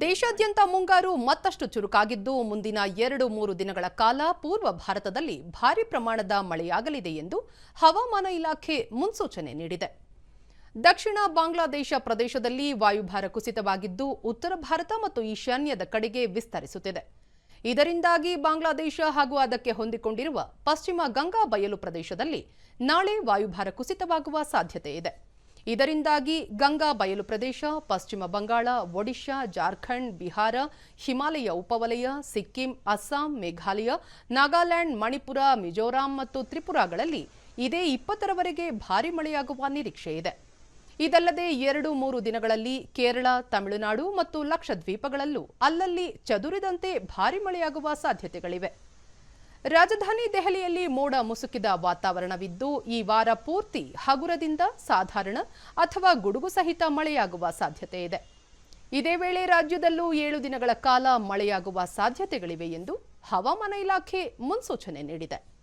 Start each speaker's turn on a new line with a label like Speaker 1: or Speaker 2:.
Speaker 1: ದೇಶಾದ್ಯಂತ ಮುಂಗಾರು ಮತ್ತಷ್ಟು ಚುರುಕಾಗಿದ್ದು, ಮುಂದಿನ ಎರಡು ಮೂರು ದಿನಗಳ ಕಾಲ ಪೂರ್ವ ಭಾರತದಲ್ಲಿ ಭಾರಿ ಪ್ರಮಾಣದ ಮಳೆಯಾಗಲಿದೆ ಎಂದು ಹವಾಮಾನ ಇಲಾಖೆ ಮುನ್ಸೂಚನೆ ನೀಡಿದೆ. ದಕ್ಷಿಣ ಬಾಂಗ್ಲಾದೇಶ ಪ್ರದೇಶದಲ್ಲಿ ವಾಯುಭಾರ ಕುಸಿತವಾಗಿದ್ದು, ಉತ್ತರ ಭಾರತ ಮತ್ತು ಈಶಾನ್ಯದ ಕಡೆಗೆ ವಿಸ್ತರಿಸುತ್ತಿದೆ. ಇದರಿಂದಾಗಿ ಬಾಂಗ್ಲಾದೇಶ ಹಾಗೂ ಅದಕ್ಕೆ ಹೊಂದಿಕೊಂಡಿರುವ ಪಶ್ಚಿಮ ಗಂಗಾ ಬಯಲು ಪ್ರದೇಶದಲ್ಲಿ ನಾಳೆ ವಾಯುಭಾರ ಕುಸಿತವಾಗುವ ಸಾಧ್ಯತೆ ಇದೆ. ಇದರಿಂದಾಗಿ ಗಂಗಾ ಬಯಲು ಪ್ರದೇಶ, ಪಶ್ಚಿಮ ಬಂಗಾಳ, ಒಡಿಶಾ, ಜಾರ್ಖಂಡ್, ಬಿಹಾರ, ಹಿಮಾಲಯ ಉಪವಲಯ, ಸಿಕ್ಕಿಂ, ಅಸ್ಸಾಂ, ಮೇಘಾಲಯ, ನಾಗಾಲ್ಯಾಂಡ್, ಮಣಿಪುರ, ಮಿಜೋರಾಂ ಮತ್ತು ತ್ರಿಪುರಾಗಳಲ್ಲಿ ಇದೇ ಇಪ್ಪತ್ತರವರೆಗೆ ಭಾರಿ ಮಳೆಯಾಗುವ ನಿರೀಕ್ಷೆ ಇದೆ. ಇದಲ್ಲದೆ ಎರಡು ಮೂರು ದಿನಗಳಲ್ಲಿ ಕೇರಳ, ತಮಿಳುನಾಡು ಮತ್ತು ಲಕ್ಷದ್ವೀಪಗಳಲ್ಲೂ ಅಲ್ಲಲ್ಲಿ ಚದುರಿದಂತೆ ಭಾರಿ ಮಳೆಯಾಗುವ ಸಾಧ್ಯತೆಗಳಿವೆ. ರಾಜಧಾನಿ ದೆಹಲಿಯಲ್ಲಿ ಮೋಡ ಮುಸುಕಿದ ವಾತಾವರಣವಿದ್ದು, ಈ ವಾರ ಪೂರ್ತಿ ಹಗುರದಿಂದ ಸಾಧಾರಣ ಅಥವಾ ಗುಡುಗು ಸಹಿತ ಮಳೆಯಾಗುವ ಸಾಧ್ಯತೆ ಇದೆ. ಇದೇ ವೇಳೆ ರಾಜ್ಯದಲ್ಲೂ ಏಳು ದಿನಗಳ ಕಾಲ ಮಳೆಯಾಗುವ ಸಾಧ್ಯತೆಗಳಿವೆ ಎಂದು ಹವಾಮಾನ ಇಲಾಖೆ ಮುನ್ಸೂಚನೆ ನೀಡಿದೆ.